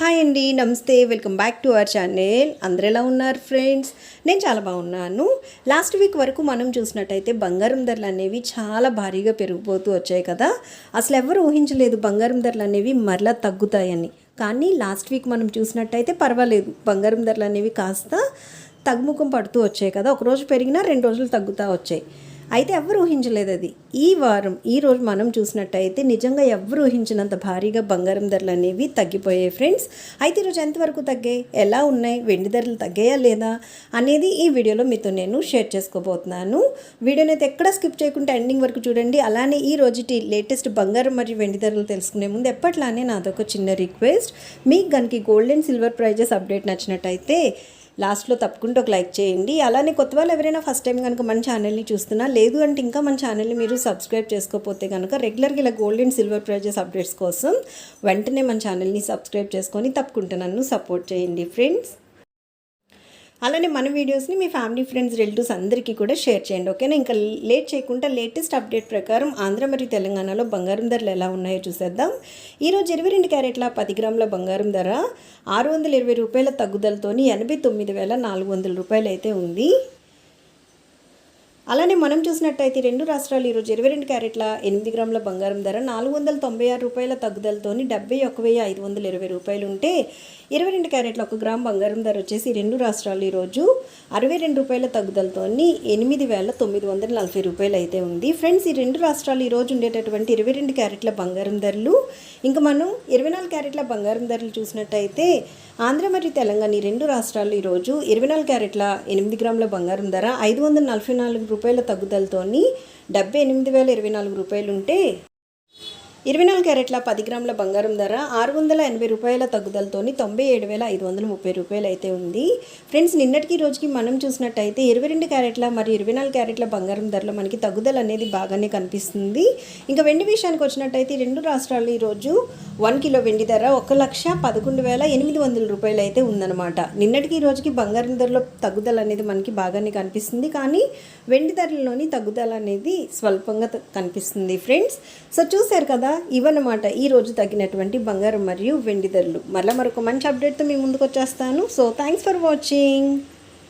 Hi అండి నమస్తే welcome back to our channel. అందరు ఎలా ఉన్నారు ఫ్రెండ్స్? నేను చాలా బాగున్నాను. లాస్ట్ వీక్ వరకు మనం చూసినట్టయితే బంగారం ధరలు అనేవి చాలా భారీగా పెరిగిపోతూ వచ్చాయి కదా. అసలు ఎవరు ఊహించలేదు బంగారం ధరలు అనేవి మరలా తగ్గుతాయని. కానీ లాస్ట్ వీక్ మనం చూసినట్టయితే పర్వాలేదు. బంగారం ధరలు అనేవి కాస్త తగ్గుముఖం పడుతూ వచ్చాయి కదా. ఒక రోజు పెరిగినా రెండు రోజులు తగ్గుతూ వచ్చాయి. అయితే ఎవరు ఊహించలేదు అది. ఈ వారం ఈ రోజు మనం చూసినట్టయితే నిజంగా ఎవరు ఊహించినంత భారీగా బంగారం ధరలు అనేవి తగ్గిపోయాయి ఫ్రెండ్స్. అయితే ఈరోజు ఎంతవరకు తగ్గాయి? ఎలా ఉన్నాయి? వెండి ధరలు తగ్గాయా లేదా? అనేది ఈ వీడియోలో మీతో నేను షేర్ చేసుకోబోతున్నాను. వీడియోని అయితే ఎక్కడ స్కిప్ చేయకుండా ఎండింగ్ వరకు చూడండి. అలానే ఈ రోజుటి లేటెస్ట్ బంగారం మరియు వెండి ధరలు తెలుసుకునే ముందు ఎప్పట్లానే నాదొక చిన్న రిక్వెస్ట్. మీకు కనుక gold and silver prizes update నచ్చినట్టయితే లాస్ట్లో తప్పకుండా ఒక లైక్ చేయండి. అలానే కొత్త వాళ్ళు ఎవరైనా ఫస్ట్ టైం కనుక మన ఛానల్ని చూస్తున్నా లేదు అంటే ఇంకా మన ఛానల్ని మీరు సబ్స్క్రైబ్ చేసుకోకపోతే కనుక రెగ్యులర్గా ఇలా gold and silver prizes updates కోసం వెంటనే మన ఛానల్ని సబ్స్క్రైబ్ చేసుకొని తప్పకుండా నన్ను సపోర్ట్ చేయండి. ఫ్రెండ్స్ అలానే మన వీడియోస్ని మీ ఫ్యామిలీ ఫ్రెండ్స్ రిలేటివ్స్ అందరికీ కూడా షేర్ చేయండి ఓకేనా? ఇంకా లేట్ చేయకుండా లేటెస్ట్ అప్డేట్ ప్రకారం ఆంధ్ర మరియు తెలంగాణలో బంగారం ధరలు ఎలా ఉన్నాయో చూసేద్దాం. ఈరోజు ఇరవై రెండు క్యారెట్ల పది గ్రాముల బంగారం ధర ఆరు వందల ఇరవై రూపాయల తగ్గుదలతోని ఎనభై తొమ్మిది వేల నాలుగు వందల రూపాయలు అయితే ఉంది. అలానే మనం చూసినట్టయితే రెండు రాష్ట్రాలు ఈరోజు ఇరవై రెండు క్యారెట్ల ఎనిమిది గ్రాముల బంగారం ధర నాలుగు వందల తొంభై ఆరు రూపాయల తగ్గుదలతోని డెబ్బై ఒక వెయ్యి ఐదు వందల ఇరవై రూపాయలు ఉంటే ఇరవై రెండు క్యారెట్ల ఒక గ్రామ్ బంగారం ధర వచ్చేసి రెండు రాష్ట్రాలు ఈరోజు అరవై రెండు రూపాయల తగ్గుదలతోని ఎనిమిది వేల తొమ్మిది వందల నలభై రూపాయలు అయితే ఉంది. ఫ్రెండ్స్ ఈ రెండు రాష్ట్రాలు ఈరోజు ఉండేటటువంటి ఇరవై రెండు క్యారెట్ల బంగారం ధరలు ఇంకా మనం ఇరవై నాలుగు క్యారెట్ల బంగారం ధరలు చూసినట్టయితే ఆంధ్ర మరియు తెలంగాణ ఈ రెండు రాష్ట్రాలు ఈరోజు ఇరవై నాలుగు క్యారెట్ల ఎనిమిది గ్రాముల బంగారం ధర ఐదు వందల నలభై నాలుగు రూపాయల తగ్గుదలతోని డెబ్బై ఎనిమిది వేల ఇరవై నాలుగు రూపాయలు ఉంటే ఇరవై నాలుగు క్యారెట్ల పది గ్రాముల బంగారం ధర ఆరు వందల ఎనభై రూపాయల తగ్గుదలతోని తొంభై ఏడు వేల ఐదు వందల ముప్పై రూపాయలు అయితే ఉంది. ఫ్రెండ్స్ నిన్నటికి రోజుకి మనం చూసినట్టయితే ఇరవై రెండు క్యారెట్ల మరియు ఇరవై నాలుగు క్యారెట్ల బంగారం ధరలో మనకి తగ్గుదల అనేది బాగానే కనిపిస్తుంది. ఇంకా వెండి విషయానికి వచ్చినట్టయితే రెండు రాష్ట్రాలు ఈరోజు వన్ కిలో వెండి ధర ఒక లక్ష పదకొండు వేల ఎనిమిది వందల రూపాయలు అయితే ఉందన్నమాట. నిన్నటికి ఈ రోజుకి బంగారం ధరలో తగ్గుదల అనేది మనకి బాగానే కనిపిస్తుంది. కానీ వెండి ధరలోని తగ్గుదల అనేది స్వల్పంగా కనిపిస్తుంది. ఫ్రెండ్స్ సో చూశారు కదా ఇవన్నమాట ఈ రోజు తగ్గినటువంటి బంగారం మరియు వెండి ధరలు. మళ్ళీ మరొక మంచి అప్డేట్తో మీ ముందుకు వచ్చేస్తాను. So thanks for watching